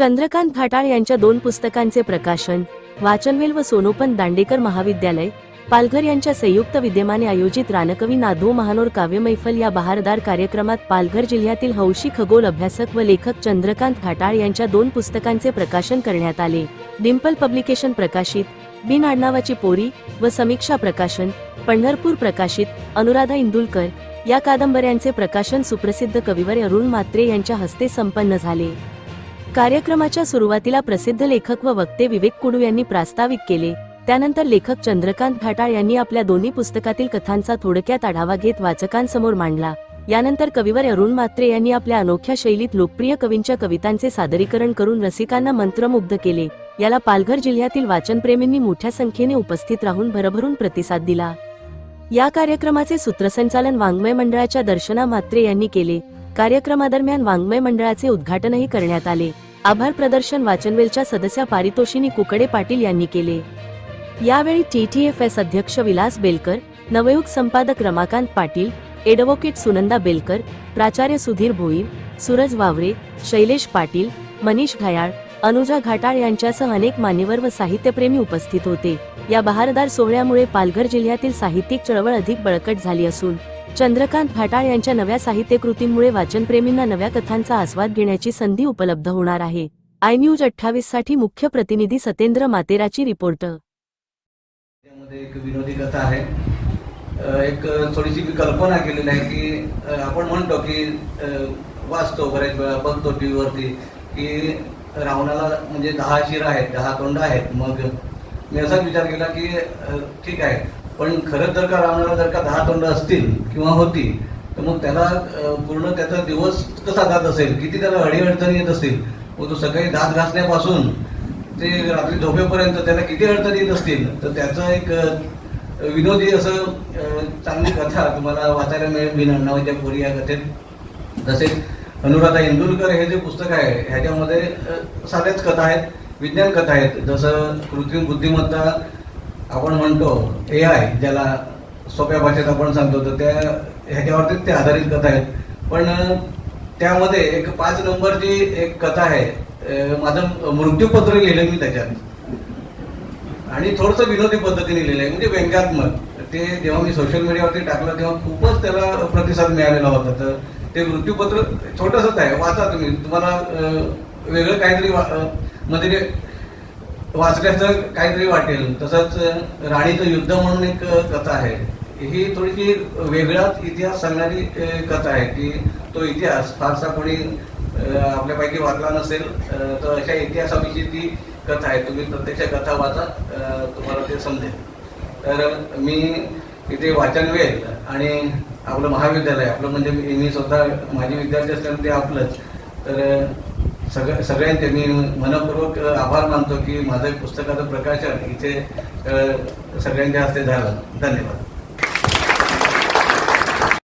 चंद्रकांत घाटाळ यांच्या दोन पुस्तकांचे प्रकाशन वाचनवेल व सोनोपंत दांडेकर महाविद्यालय पालघर यांच्या संयुक्त विद्यमाने आयोजित रानकवी नाधो महानोर काव्य मैफल या बहारदार कार्यक्रमात पालघर जिल्ह्यातील हौशी खगोल अभ्यासक व लेखक चंद्रकांत घाटाळ यांच्या दोन पुस्तकांचे प्रकाशन करण्यात आले. डिम्पल पब्लिकेशन प्रकाशित बिन आडनावाची पोरी व समीक्षा प्रकाशन पंढरपूर प्रकाशित अनुराधा इंदुलकर या कादंबऱ्यांचे प्रकाशन सुप्रसिद्ध कविवर अरुण मात्रे यांच्या हस्ते संपन्न झाले. कार्यक्रमाच्या सुरुवातीला प्रसिद्ध लेखक व वक्ते विवेक कुडू यांनी प्रास्ताविक केले. त्यानंतर लेखक चंद्रकांत घाटाळ यांनी आपल्या दोन्ही पुस्तकातील कथांचा थोडक्यात आढावा घेत वाचकांसमोर मांडला. यानंतर कविवर अरुण म्हात्रे यांनी आपल्या अनोख्या शैलीत लोकप्रिय कवींच्या कवितांचे सादरीकरण करून रसिकांना मंत्रमुग्ध केले. याला पालघर जिल्ह्यातील वाचनप्रेमींनी मोठ्या संख्येने उपस्थित राहून भरभरून प्रतिसाद दिला. या कार्यक्रमाचे सूत्रसंचालन वाङ्मय मंडळाच्या दर्शना म्हात्रे यांनी केले. कार्यक्रमादरम्यान वाङ्मय मंडळाचे उद्घाटनही करण्यात आले. आभार प्रदर्शन वाचनवेलच्या सदस्या पारितोषिनी कुकडे पाटील यांनी केले. यावेळी टीटीएफएस अध्यक्ष विलास बेलकर नवयुग संपादक रमाकांत पाटील एडव्होकेट सुनंदा बेलकर प्राचार्य सुधीर भोईर सूरज वावरे शैलेश पाटील मनीष घायाळ अनुजा घाटाळ यांच्यासह अनेक मान्यवर व साहित्यप्रेमी उपस्थित होते. या बहारदार सोहळ्यामुळे पालघर जिल्ह्यातील साहित्यिक चळवळ अधिक बळकट झाली असून चंद्रकांत घाटाळ यांच्या नव्या साहित्यकृतींमुळे वाचनप्रेमींना नव्या कथांचा आस्वाद घेण्याची संधी उपलब्ध होणार आहे. आय न्यूज अठ्ठावीससाठी मुख्य प्रतिनिधी सतेंद्र मातेराची रिपोर्ट. एक विनोदी कथा आहे. एक थोडीशी मी कल्पना केलेली आहे की आपण म्हणतो की वाचतो बऱ्याच वेळा बघतो टी व्हीवरती की रावणाला म्हणजे दहा शिर आहेत दहा तोंड आहेत. मग मी असाच विचार केला की ठीक आहे. पण खरंच जर का रावणाला जर का दहा तोंड असतील किंवा होती तर मग त्याला पूर्ण त्याचा दिवस कसा जात असेल? किती त्याला अडीअडचणी येत असतील? मग तो सकाळी दात घासण्यापासून ते रात्री झोपेपर्यंत त्याला किती अडचणी येत असतील? तर त्याचं एक विनोदी असं चांगली कथा तुम्हाला वाचायला मिळेल बिन अण्णावाच्या पोरी या कथेत. तसेच अनुराधा इंदुलकर हे जे पुस्तक आहे ह्याच्यामध्ये साध्याच कथा आहेत विज्ञान कथा आहेत. जसं कृत्रिम बुद्धिमत्ता आपण म्हणतो ए आय ज्याला सोप्या भाषेत आपण सांगतो तर त्या ह्याच्यावरतीच ते आधारित कथा आहेत. पण त्यामध्ये एक पाच नंबरची एक कथा आहे. माझं मृत्यूपत्र लिहिलं मी त्याच्यात. आणि थोडंसं विनोदी पद्धतीने लिहिलं आहे म्हणजे व्यंग्यात्मक. ते जेव्हा मी सोशल मीडियावरती टाकलं तेव्हा खूपच त्याला प्रतिसाद मिळालेला होता. तर ते मृत्यूपत्र छोटंसंच आहे वाचा तुम्ही. तुम्हाला वेगळं काहीतरी वा- मध्ये वाचल्याचं काहीतरी वाटेल. तसंच राणीचं युद्ध म्हणून एक कथा आहे. ही थोडीशी वेगळाच इतिहास सांगणारी कथा आहे की तो इतिहास फारसा कोणी आपल्यापैकी वाचला नसेल तर अशा इतिहासाविषयी ती कथा आहे. तुम्ही प्रत्यक्ष कथा वाचा तुम्हाला ते समजेल. तर मी इथे वाचन वेळ आणि आपलं महाविद्यालय आपलं म्हणजे मी मी स्वतः माझे विद्यार्थी असल्यानं ते आपलंच. तर सगळ्या सगळ्यांचे मी मनपूर्वक आभार मानतो की माझं पुस्तकाचं प्रकाशन इथे सगळ्यांच्या हस्ते झालं. धन्यवाद.